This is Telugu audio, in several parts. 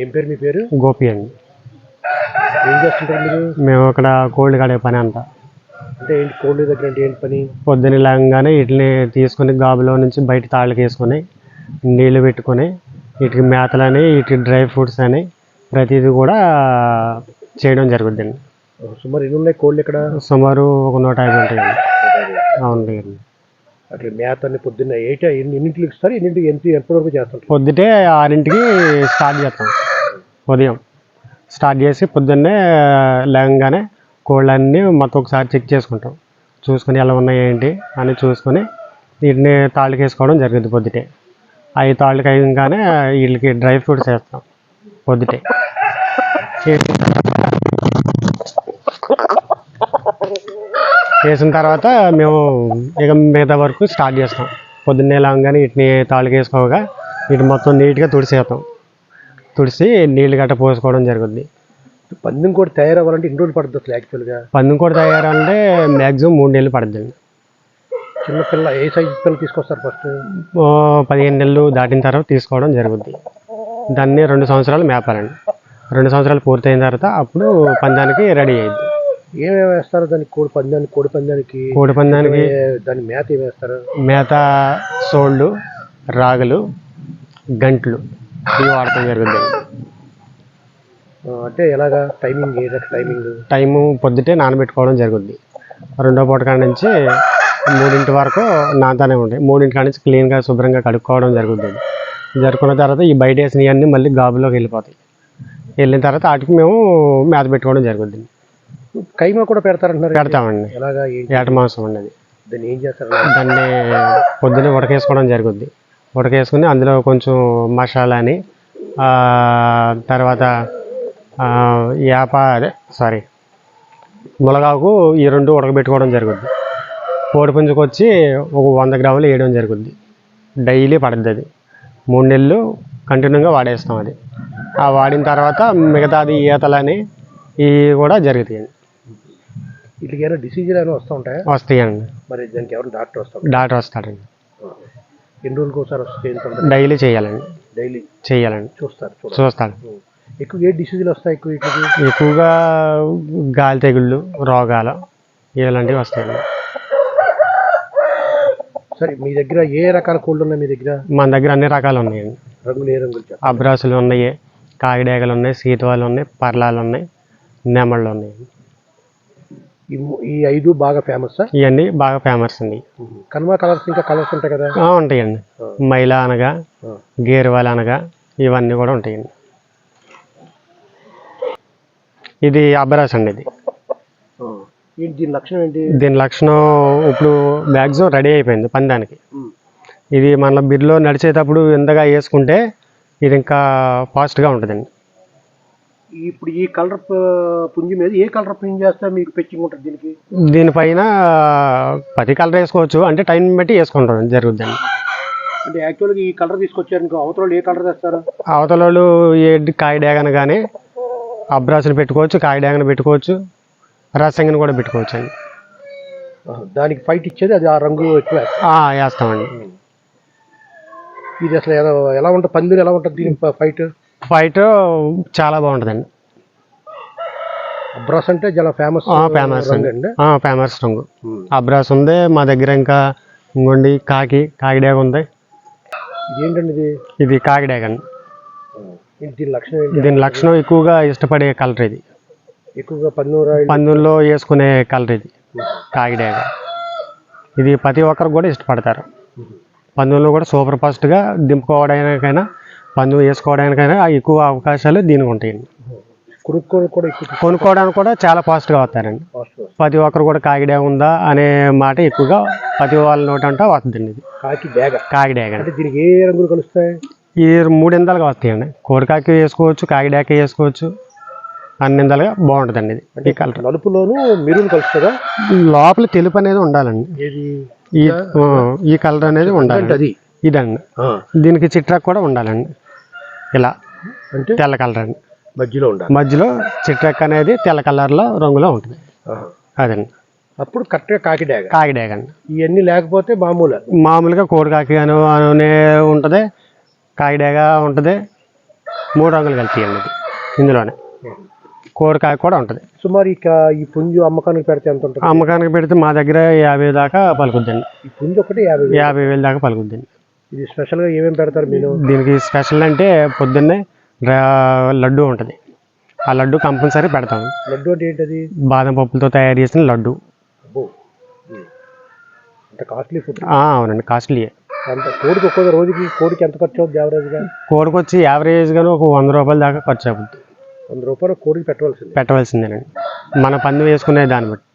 ఏం పేరు మీ పేరు? గోపి అండి. ఏం చేస్తుంటారు మీరు? మేము అక్కడ కోల్డ్ కడే పని అంతా. అంటే ఏంటి కోళ్ళ దగ్గర అంటే ఏంటి పని? పొద్దున్న లేవగానే వీటిని తీసుకొని గాబులో నుంచి బయట తాళ్ళకి వేసుకొని నీళ్ళు పెట్టుకొని వీటికి మేతలని వీటికి డ్రై ఫ్రూట్స్ అని ప్రతిదీ కూడా చేయడం జరుగుద్దండి. సుమారు ఎన్ని ఉన్నాయి కోళ్ళు ఇక్కడ? సుమారు ఒక నూట యాభై ఉంటాయండి. అవునండి అట్లా మేత పొద్దున్న ఎయిట్ ఎన్నింటికి ఇస్తారు ఎన్నింటికి ఎంత ఎప్పటి వరకు చేస్తుంటారు పొద్దుటే ఆరింటికి స్టార్ట్ చేస్తాం. ఉదయం స్టార్ట్ చేసి పొద్దున్నే లేవగానే కోళ్ళన్నీ మొత్తం ఒకసారి చెక్ చేసుకుంటాం. చూసుకొని ఎలా ఉన్నాయి ఏంటి అని చూసుకొని వీటిని తాళ్ళకి వేసుకోవడం జరిగింది పొద్దుటే. అవి తాళ్ళకి అయ్యంగానే వీళ్ళకి డ్రై ఫ్రూట్స్ వేస్తాం పొద్దుటే. వేసిన తర్వాత మేము ఇక మిగతా వరకు స్టార్ట్ చేస్తాం. పొద్దున్నే లేవగానే వీటిని తాళ్ళకి వేసుకోగా వీటి మొత్తం నీట్గా తుడిసేస్తాం. తుడిసి నీళ్ళు గట్ట పోసుకోవడం జరుగుద్ది. పందెం కూడా తయారవ్వాలంటే ఎన్ని రోజులు పడుతుంది అసలు యాక్చువల్గా? పందెం కూడా తయారంటే మ్యాక్సిమం మూడు నెలలు పడుతుందండి చిన్నపిల్ల ఏ సైజు పిల్లలు తీసుకొస్తారు ఫస్ట్? పదిహేను నెలలు దాటిన తర్వాత తీసుకోవడం జరుగుద్ది. దాన్ని రెండు సంవత్సరాలు మేపాలండి. రెండు సంవత్సరాలు పూర్తయిన తర్వాత అప్పుడు పందానికి రెడీ అయ్యింది ఏమేమి వేస్తారు? దానికి కోడి పందానికి కోడి పందానికి కోడి పందానికి దాని మేత ఏమి వేస్తారు? మేత సోళ్ళు రాగులు గంట్లు ఇవి వాడటం జరుగుద్ది ఆ, అంటే ఎలాగా? టైమింగ్ ఏ టైమింగ్? టైము పొద్దుటే నానబెట్టుకోవడం జరుగుద్ది. రెండో పూట కాడ నుంచి మూడింటి వరకు నానతానే ఉంటాయి. మూడింటి కాడ నుంచి క్లీన్గా శుభ్రంగా కడుక్కోవడం జరుగుతుంది జరుపుకున్న తర్వాత ఈ బయట వేసినవన్నీ మళ్ళీ గాబులోకి వెళ్ళిపోతాయి. వెళ్ళిన తర్వాత వాటికి మేము మేత పెట్టుకోవడం జరుగుద్ది. కైమా కూడా పెడతారంటున్నారు. పెడతామండి. ఎలాగా ఏంటి ఏట మాంసం ఉన్నది దాన్ని ఏం చేస్తారు? దాన్ని పొద్దున్నే ఉడకేసుకోవడం జరుగుద్ది. ఉడకేసుకుని అందులో కొంచెం మసాలా అని తర్వాత యాప అదే సారీ మునగాకు ఈ రెండు ఉడకబెట్టుకోవడం జరుగుద్ది. కోడి పుంజుకు వచ్చి ఒక వంద గ్రాములు వేయడం జరుగుద్ది. డైలీ పడుద్ది అది. మూడు నెలలు కంటిన్యూగా వాడేస్తాం అది. ఆ వాడిన తర్వాత మిగతాది ఈతలని ఇవి కూడా జరుగుతాయండి. వీటికి ఏమైనా డిసీజులు ఏమైనా వస్తూ ఉంటాయా? వస్తాయండి. మరి దానికి ఎవరు డాక్టర్ వస్తారు? డాక్టర్ వస్తాడండి. ఎన్ని రోజులకు ఒకసారి వస్తే చేయించుకుంటారు డైలీ చేయాలండి. డైలీ? చేయాలండి. చూస్తారు చూస్తాడు ఎక్కువ ఏ డిసీజులు వస్తాయి ఎక్కువ ఎక్కువగా గాలి తెగుళ్ళు రోగాలు ఇలాంటివి వస్తాయండి. సరే మీ దగ్గర ఏ రకాల కోళ్ళు ఉన్నాయి మీ దగ్గర? మన దగ్గర అన్ని రకాలు ఉన్నాయండి. రంగులు ఏ రంగులు అబ్రాసులు ఉన్నాయి కాకిడేగలు ఉన్నాయి సీతవాలు ఉన్నాయి పర్లాలు ఉన్నాయి నెమళ్ళు ఉన్నాయి. ఈ ఐదు బాగా ఫేమస్ ఇవన్నీ బాగా ఫేమస్ అండి. కనుమ కలర్స్ ఇంకా కలర్స్ ఉంటాయి కదా? ఉంటాయండి. మైలా అనగా. గేరువాలు అనగా ఇవన్నీ కూడా ఉంటాయండి. ఇది అబ్రాస్ అండి ఇది. దీని లక్షణం ఏంటి? దీని లక్షణం ఇప్పుడు మ్యాక్సిమం రెడీ అయిపోయింది పందానికి. ఇది మన బిడ్లో నడిచేటప్పుడు ఇంతగా వేసుకుంటే ఇది ఇంకా ఫాస్ట్గా ఉంటుందండి. ఇప్పుడు ఈ కలర్ పుంజి మీద ఏ కలర్ పుంజి చేస్తే మీకు పెచ్చింగ్ ఉంటుంది దీనికి? దీనిపైన పది కలర్ వేసుకోవచ్చు. అంటే టైం బట్టి వేసుకుంటాం. జరుగుద్దండి అంటే యాక్చువల్గా ఈ కలర్ తీసుకొచ్చారనుకో అవతల వాళ్ళు ఏ కలర్ తెస్తారు అవతల వాళ్ళు ఏ కాయ డ్యాగన కానీ అబ్రాసులు పెట్టుకోవచ్చు కాయ డ్యాగన పెట్టుకోవచ్చు రసంగిని కూడా పెట్టుకోవచ్చు అండి. దానికి ఫైట్ ఇచ్చేది అది ఆ రంగు వేస్తామండి. ఇది అసలు ఎలా ఎలా ఉంటుంది? పందిరి ఎలా ఉంటుంది దీని ఫైట్? ఫైట్ చాలా బాగుంటుందండి. బ్రష్ అంటే చాలా ఫేమస్ ఫేమస్ రంగు అండి. ఫేమస్ రంగు. అబ్రాస్ ఉంది మా దగ్గర ఇంకా ఇంకోండి కాకి కాకిడాగ ఉంది. ఇదేంటండి ఇది? ఇది కాకిడాగ అండి. దీని లక్షణం ఏంటి? దీని లక్షణం ఎక్కువగా ఇష్టపడే కలర్ ఇది. ఎక్కువగా పన్నూరాయిలు పందుల్లో వేసుకునే కలర్ ఇది కాకిడాగ ఇది ప్రతి ఒక్కరు కూడా ఇష్టపడతారు. పందుల్లో కూడా సూపర్ ఫాస్ట్గా దింపుకోవడానికైనా పందు వేసుకోవడానికైనా ఎక్కువ అవకాశాలు దీనికి ఉంటాయండి కొనుక్కోవడానికి కూడా చాలా ఫాస్ట్గా వస్తారండి. కాస్ట్ ప్రతి ఒక్కరు కూడా కాకిడే ఉందా అనే మాట ఎక్కువగా ప్రతి వాళ్ళ నోటంట వస్తుందండి ఇది. కాకిడాగ అంటే దీనికి ఏ రంగులు కలుస్తాయి? ఈ మూడిందలుగా వస్తాయండి. కోడికాకి వేసుకోవచ్చు కాకిడాక వేసుకోవచ్చు. అన్నిందలుగా బాగుంటుందండి ఇది. ఈ కలర్. నలుపులోను మెరూన్ కలుస్తుందా? లోపల తెలుపు అనేది ఉండాలండి. ఈ ఈ కలర్ అనేది ఉండాలి అది. ఇదండి. దీనికి చిట్రాక్ కూడా ఉండాలండి. ఇలా అంటే తెల్ల కలర్ అండి. మధ్యలో ఉండాలి. మధ్యలో చిట్రాక్ అనేది తెల్ల కలర్లో రంగులో ఉంటుంది. అదండి. అప్పుడు కరెక్ట్గా కాకి డ్యాగ్ కాకిడాగ అండి ఇవన్నీ లేకపోతే మామూలు. మామూలుగా కోడికాకి అను అనే ఉంటుంది. కాకిడాగ ఉంటుంది. మూడు రంగులు కలిపియండి ఇది. ఇందులోనే. కోడికాయ కూడా ఉంటుంది. సుమారు ఇక ఈ పుంజు అమ్మకానికి పెడితే ఎంత ఉంటుంది? అమ్మకానికి పెడితే మా దగ్గర యాభై దాకా పలుకుద్దండి. ఈ పుంజు ఒకటి యాభై. యాభై వేలు దాకా పలుకుద్దండి. ఇది స్పెషల్గా ఏమేమి పెడతారు మీరు? దీనికి స్పెషల్ అంటే పొద్దున్నే లడ్డు ఉంటుంది. ఆ లడ్డు కంపల్సరీ పెడతాం లడ్డు అంటే ఏంటది? బాదం పప్పులతో తయారు చేసిన లడ్డు. Costly food. అవునండి కాస్ట్లీ అంత కోడికి ఒక్కొక్క రోజుకి కోడికి ఎంత ఖర్చు అవుతుంది యావరేజ్గా? కోడికి వచ్చి యావరేజ్గాను ఒక వంద రూపాయల దాకా ఖర్చు అవుతుంది వంద రూపాయలు కోడికి పెట్టవలసింది. పెట్టవలసిందేనండి మన పంది వేసుకునే దాన్ని బట్టి.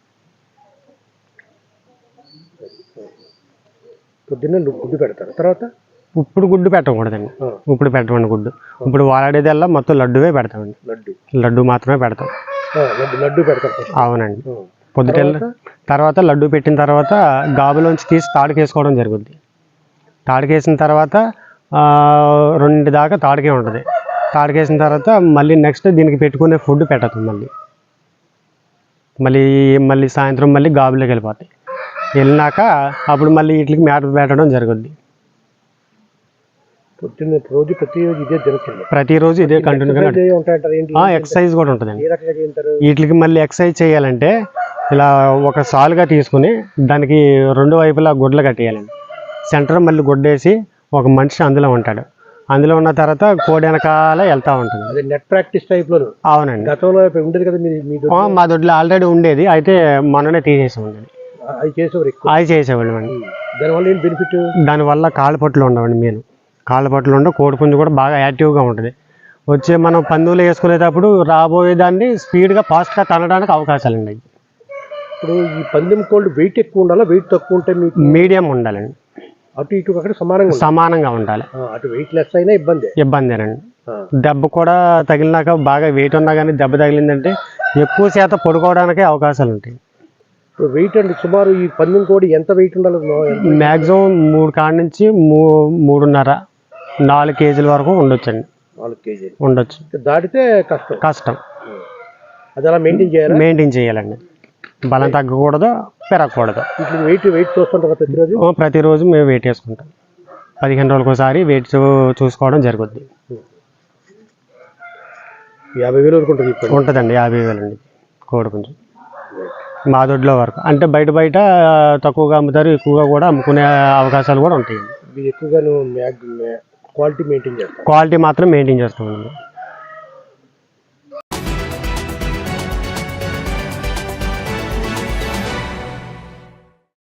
పొద్దున్నే గుడ్డు పెడతారు. తర్వాత? ఇప్పుడు గుడ్డు పెట్టకూడదండి. ఇప్పుడు పెట్టమండి గుడ్డు. ఇప్పుడు వాడేదల్లా మొత్తం లడ్డువే పెడతామండి. లడ్డు. లడ్డు మాత్రమే పెడతాం. లడ్డు first. అవునండి. ఆ. పొద్దుటెల్ల తర్వాత? లడ్డు పెట్టిన తర్వాత గాబులోంచి తీసి తాడుకేసుకోవడం జరుగుద్ది. తాడుకేసిన తర్వాత రెండు దాకా తాడుకే ఉంటుంది. తాడుకేసిన తర్వాత మళ్ళీ నెక్స్ట్ దీనికి పెట్టుకునే ఫుడ్ పెట్టదు మళ్ళీ. మళ్ళీ మళ్ళీ సాయంత్రం మళ్ళీ గాబులోకి వెళ్ళిపోతాయి. వెళ్ళినాక అప్పుడు మళ్ళీ వీటికి మేత పెట్టడం జరుగుద్ది. పొద్దున్న రోజు ప్రతి రోజు ఇదే జరుగుతుంది. ప్రతిరోజు ఇదే కంటిన్యూగా ఎక్సర్సైజ్ కూడా ఉంటుందండి. చేస్తారు వీటికి మళ్ళీ ఎక్సర్సైజ్ చేయాలంటే ఇలా ఒక సాలుగా తీసుకుని దానికి రెండు వైపులా గుడ్లు కట్టేయాలండి. సెంటర్ మళ్ళీ గుడ్డేసి ఒక మనిషి అందులో ఉంటాడు. అందులో ఉన్న తర్వాత కోడి వెనకాల వెళ్తూ ఉంటుంది. అదే నెట్ ప్రాక్టీస్ టైప్లో అవునండి. గతంలో ఉండేది కదా మీ మీ దొడ్లో. ఆల్రెడీ ఉండేది. అయితే మొన్ననే తీసేసి ఉండేది అది చేసేవారు ఎక్కువ. అది చేసేవాళ్ళం అండి దానివల్ల ఏం బెనిఫిట్ దానివల్ల కాళ్ళ పట్లు ఉండవండి మెయిన్. కాళ్ళ పట్లు ఉండ కోడి బాగా యాక్టివ్గా ఉంటుంది. వచ్చే మనం పందువులు వేసుకునేటప్పుడు రాబోయే దాన్ని స్పీడ్గా ఫాస్ట్గా తనడానికి అవకాశాలు ఉన్నాయి ఇప్పుడు ఈ పందెం కోల్డ్ వెయిట్ ఎక్కువ ఉండాలా? వెయిట్ తక్కువ ఉంటే మీకు మీడియం ఉండాలండి. అటు ఇటు అక్కడ సమానంగా సమానంగా ఉండాలి. అటు వెయిట్ లెస్ అయినా ఇబ్బంది. ఇబ్బందేనండి దెబ్బ కూడా తగిలినాక బాగా వెయిట్ ఉన్నా కానీ దెబ్బ తగిలిందంటే ఎక్కువ శాతం పడుకోవడానికే అవకాశాలు ఉంటాయి ఇప్పుడు వెయిట్ అండి సుమారు ఈ పందెం కోడి ఎంత వెయిట్ ఉండాలి? మ్యాక్సిమం మూడు కాడ నుంచి మూ మూడున్నర నాలుగు కేజీల వరకు ఉండొచ్చండి. నాలుగు కేజీలు. ఉండొచ్చు. దాటితే కష్టం. కష్టం. అది అలా మెయింటైన్ చేయాలా? మెయింటైన్ చేయాలండి. బలం తగ్గకూడదు పెరగకూడదు. ఇట్లా వెయిట్ వెయిట్ చూస్తుంటారు ప్రతిరోజు? ప్రతిరోజు మేము వెయిట్ వేసుకుంటాం. పదిహేను రోజులకు ఒకసారి వెయిట్ చూసుకోవడం జరుగుద్ది. యాభై వేలు వరకు ఉంటుంది. ఉంటుందండి యాభై వేలండి కోడి పుంజు. మా దొడ్లో వరకు. అంటే బయట బయట తక్కువగా అమ్ముతారు ఎక్కువగా కూడా అమ్ముకునే అవకాశాలు కూడా ఉంటాయి. ఎక్కువగా క్వాలిటీ మెయింటైన్ క్వాలిటీ మాత్రం మెయింటైన్ చేస్తామండి.